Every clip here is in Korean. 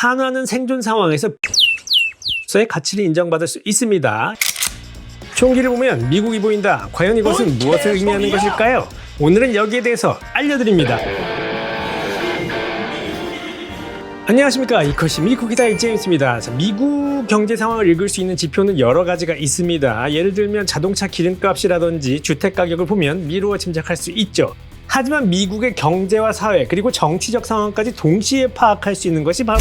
탄환은 생존 상황에서 의 가치를 인정받을 수 있습니다. 총기를 보면 미국이 보인다. 과연 이것은 무엇을 의미하는 것일까요? 오늘은 여기에 대해서 알려드립니다. 안녕하십니까 이컷이 미국이다 이제임스입니다. 자, 미국 경제 상황을 읽을 수 있는 지표는 여러 가지가 있습니다. 예를 들면 자동차 기름값이라든지 주택 가격을 보면 미루어 짐작할 수 있죠. 하지만 미국의 경제와 사회 그리고 정치적 상황까지 동시에 파악할 수 있는 것이 바로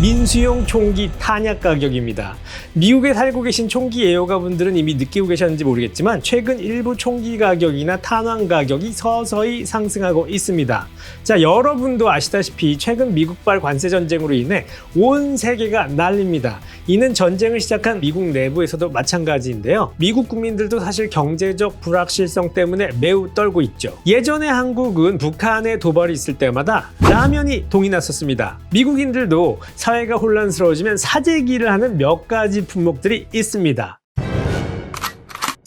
민수용 총기 탄약 가격입니다. 미국에 살고 계신 총기 애호가분들은 이미 느끼고 계셨는지 모르겠지만 최근 일부 총기 가격이나 탄환 가격이 서서히 상승하고 있습니다. 자, 여러분도 아시다시피 최근 미국발 관세 전쟁으로 인해 온 세계가 난립니다. 이는 전쟁을 시작한 미국 내부에서도 마찬가지인데요. 미국 국민들도 사실 경제적 불확실성 때문에 매우 떨고 있죠. 예전에 한 국은 북한에 도발이 있을 때마다 라면이 동이 났었습니다. 미국인들도 사회가 혼란스러워지면 사재기를 하는 몇 가지 품목들이 있습니다.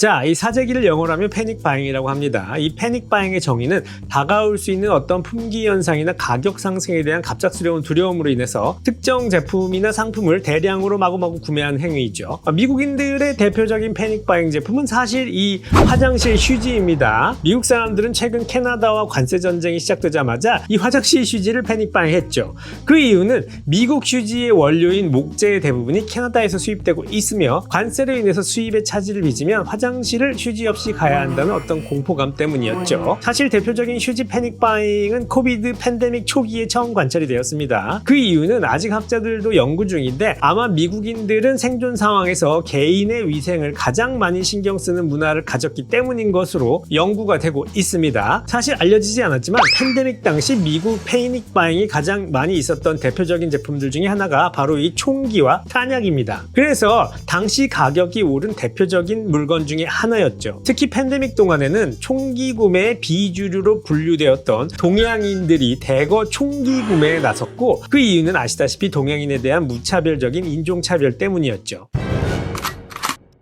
자, 이 사재기를 영어로 하면 패닉 바잉이라고 합니다. 이 패닉 바잉의 정의는 다가올 수 있는 어떤 품귀 현상이나 가격 상승에 대한 갑작스러운 두려움으로 인해서 특정 제품이나 상품을 대량으로 마구마구 구매하는 행위이죠. 미국인들의 대표적인 패닉 바잉 제품은 사실 이 화장실 휴지입니다. 미국 사람들은 최근 캐나다와 관세 전쟁이 시작되자마자 이 화장실 휴지를 패닉 바잉 했죠. 그 이유는 미국 휴지의 원료인 목재의 대부분이 캐나다에서 수입되고 있으며 관세로 인해서 수입에 차질을 빚으면 화장 화장실을 휴지 없이 가야 한다는 어떤 공포감 때문이었죠. 사실 대표적인 휴지 패닉 바잉은 코비드 팬데믹 초기에 처음 관찰이 되었습니다. 그 이유는 아직 학자들도 연구 중인데 아마 미국인들은 생존 상황에서 개인의 위생을 가장 많이 신경 쓰는 문화를 가졌기 때문인 것으로 연구가 되고 있습니다. 사실 알려지지 않았지만 팬데믹 당시 미국 패닉 바잉이 가장 많이 있었던 대표적인 제품들 중에 하나가 바로 이 총기와 탄약입니다. 그래서 당시 가격이 오른 대표적인 물건 중에 하나였죠. 특히 팬데믹 동안에는 총기 구매의 비주류로 분류되었던 동양인들이 대거 총기 구매에 나섰고 그 이유는 아시다시피 동양인에 대한 무차별적인 인종차별 때문이었죠.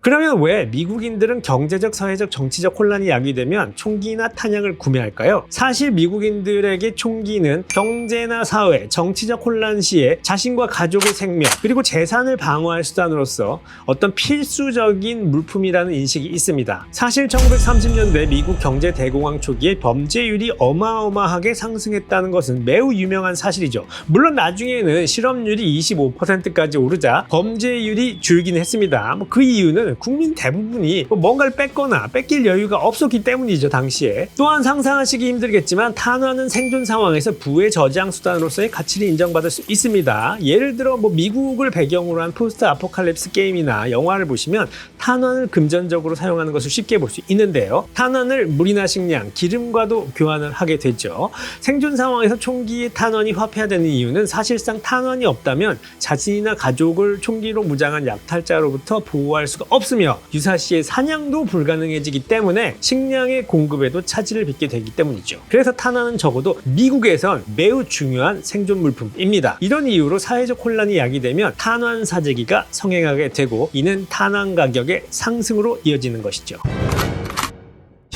그러면 왜 미국인들은 경제적, 사회적, 정치적 혼란이 야기되면 총기나 탄약을 구매할까요? 사실 미국인들에게 총기는 경제나 사회, 정치적 혼란 시에 자신과 가족의 생명, 그리고 재산을 방어할 수단으로서 어떤 필수적인 물품이라는 인식이 있습니다. 사실 1930년대 미국 경제 대공황 초기에 범죄율이 어마어마하게 상승했다는 것은 매우 유명한 사실이죠. 물론 나중에는 실업률이 25%까지 오르자 범죄율이 줄긴 했습니다. 뭐 그 이유는 국민 대부분이 뭐 뭔가를 뺏거나 뺏길 여유가 없었기 때문이죠 당시에. 또한 상상하시기 힘들겠지만 탄환은 생존 상황에서 부의 저장 수단으로서의 가치를 인정받을 수 있습니다. 예를 들어 뭐 미국을 배경으로 한 포스트 아포칼립스 게임이나 영화를 보시면 탄환을 금전적으로 사용하는 것을 쉽게 볼 수 있는데요. 탄환을 물이나 식량, 기름과도 교환을 하게 되죠. 생존 상황에서 총기의 탄환이 화폐화되는 이유는 사실상 탄환이 없다면 자신이나 가족을 총기로 무장한 약탈자로부터 보호할 수가 없습니다 없으며 유사시에 사냥도 불가능해지기 때문에 식량의 공급에도 차질을 빚게 되기 때문이죠. 그래서 탄환은 적어도 미국에선 매우 중요한 생존 물품입니다. 이런 이유로 사회적 혼란이 야기되면 탄환 사재기가 성행하게 되고 이는 탄환 가격의 상승으로 이어지는 것이죠.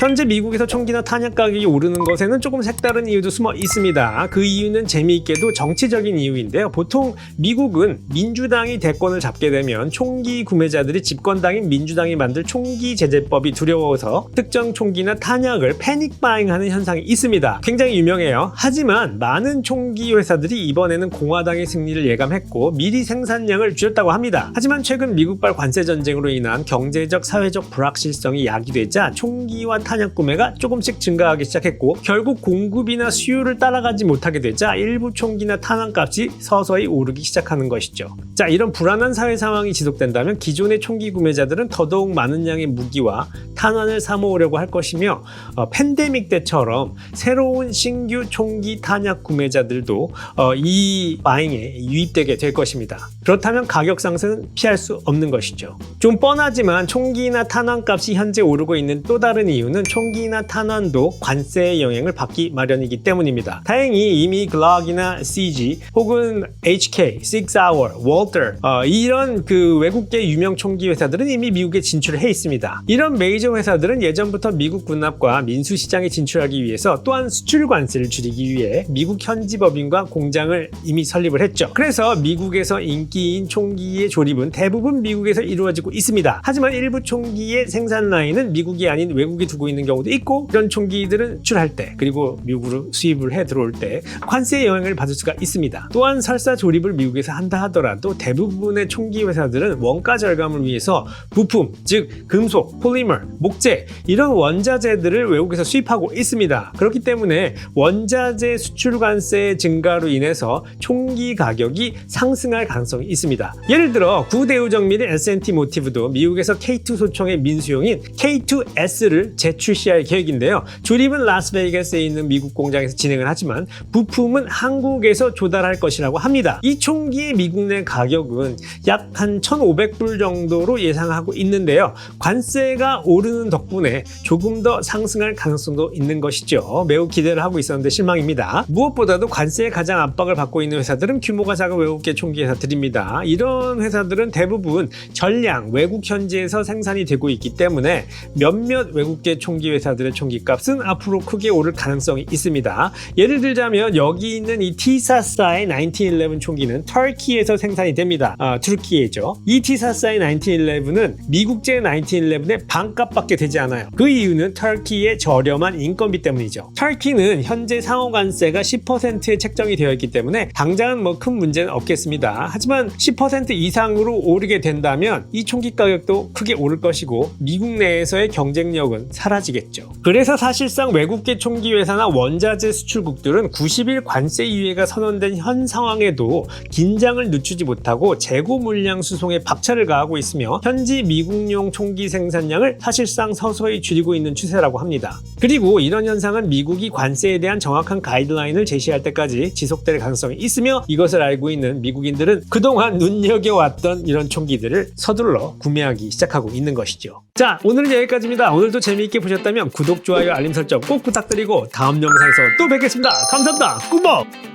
현재 미국에서 총기나 탄약 가격이 오르는 것에는 조금 색다른 이유도 숨어 있습니다. 그 이유는 재미있게도 정치적인 이유인데요. 보통 미국은 민주당이 대권을 잡게 되면 총기 구매자들이 집권당인 민주당이 만들 총기 제재법이 두려워서 특정 총기나 탄약을 패닉 바잉하는 현상이 있습니다. 굉장히 유명해요. 하지만 많은 총기 회사들이 이번에는 공화당의 승리를 예감했고 미리 생산량을 줄였다고 합니다. 하지만 최근 미국발 관세 전쟁으로 인한 경제적 사회적 불확실성이 야기되자 총기와 탄약 구매가 조금씩 증가하기 시작했고 결국 공급이나 수요를 따라가지 못하게 되자 일부 총기나 탄환값이 서서히 오르기 시작하는 것이죠. 자 이런 불안한 사회 상황이 지속된다면 기존의 총기 구매자들은 더더욱 많은 양의 무기와 탄환을 사모으려고 할 것이며 어, 팬데믹 때처럼 새로운 신규 총기 탄약 구매자들도 어, 이 바잉에 유입되게 될 것입니다. 그렇다면 가격 상승은 피할 수 없는 것이죠. 좀 뻔하지만 총기나 탄환 값이 현재 오르고 있는 또 다른 이유는 총기나 탄환도 관세의 영향을 받기 마련이기 때문입니다. 다행히 이미 글락이나 CG 혹은 HK, Six Hour, Walter 어, 이런 그 외국계 유명 총기 회사들은 이미 미국에 진출을 해 있습니다. 이런 메이저 회사들은 예전부터 미국 군납과 민수 시장에 진출하기 위해서 또한 수출 관세를 줄이기 위해 미국 현지 법인과 공장을 이미 설립을 했죠. 그래서 미국에서 인기인 총기의 조립은 대부분 미국에서 이루어지고 있습니다. 하지만 일부 총기의 생산 라인은 미국이 아닌 외국에 두고 있는 경우도 있고 이런 총기들은 출할 때 그리고 미국으로 수입을 해 들어올 때 관세의 영향을 받을 수가 있습니다. 또한 설사 조립을 미국에서 한다 하더라도 대부분의 총기 회사들은 원가 절감을 위해서 부품, 즉 금속, 폴리머, 목재 이런 원자재들을 외국에서 수입하고 있습니다. 그렇기 때문에 원자재 수출 관세 증가로 인해서 총기 가격이 상승할 가능성이 있습니다. 예를 들어 구대우정 및 S&T 모티브도 미국에서 K2 소총의 민수용인 K2S를 재출시할 계획인데요. 조립은 라스베이거스에 있는 미국 공장에서 진행을 하지만 부품은 한국에서 조달할 것이라고 합니다. 이 총기의 미국 내 가격은 약 한 1,500불 정도로 예상하고 있는데요. 관세가 오 르는 덕분에 조금 더 상승할 가능성도 있는 것이죠. 매우 기대를 하고 있었는데 실망입니다. 무엇보다도 관세에 가장 압박을 받고 있는 회사들은 규모가 작은 외국계 총기 회사들입니다. 이런 회사들은 대부분 전량 외국 현지에서 생산이 되고 있기 때문에 몇몇 외국계 총기 회사들의 총기 값은 앞으로 크게 오를 가능성이 있습니다. 예를 들자면 여기 있는 이 티사사의 1911 총기는 터키에서 생산이 됩니다. 아, 투르키예죠. 이 티사사의 1911은 미국제 1911의 반값 밖에 되지 않아요. 그 이유는 터키의 저렴한 인건비 때문이죠. 터키는 현재 상호관세가 10%에 책정이 되어 있기 때문에 당장은 뭐 큰 문제는 없겠습니다. 하지만 10% 이상으로 오르게 된다면 이 총기 가격도 크게 오를 것이고 미국 내에서의 경쟁력은 사라지겠죠. 그래서 사실상 외국계 총기 회사나 원자재 수출국들은 90일 관세 유예가 선언된 현 상황에도 긴장을 늦추지 못하고 재고 물량 수송에 박차를 가하고 있으며 현지 미국용 총기 생산량을 사실 상 서서히 줄이고 있는 추세라고 합니다. 그리고 이런 현상은 미국이 관세에 대한 정확한 가이드라인을 제시할 때까지 지속될 가능성이 있으며 이것을 알고 있는 미국인들은 그동안 눈여겨왔던 이런 총기들을 서둘러 구매하기 시작하고 있는 것이죠. 자, 오늘은 여기까지입니다. 오늘도 재미있게 보셨다면 구독, 좋아요, 알림 설정 꼭 부탁드리고 다음 영상에서 또 뵙겠습니다. 감사합니다. 꿀먹!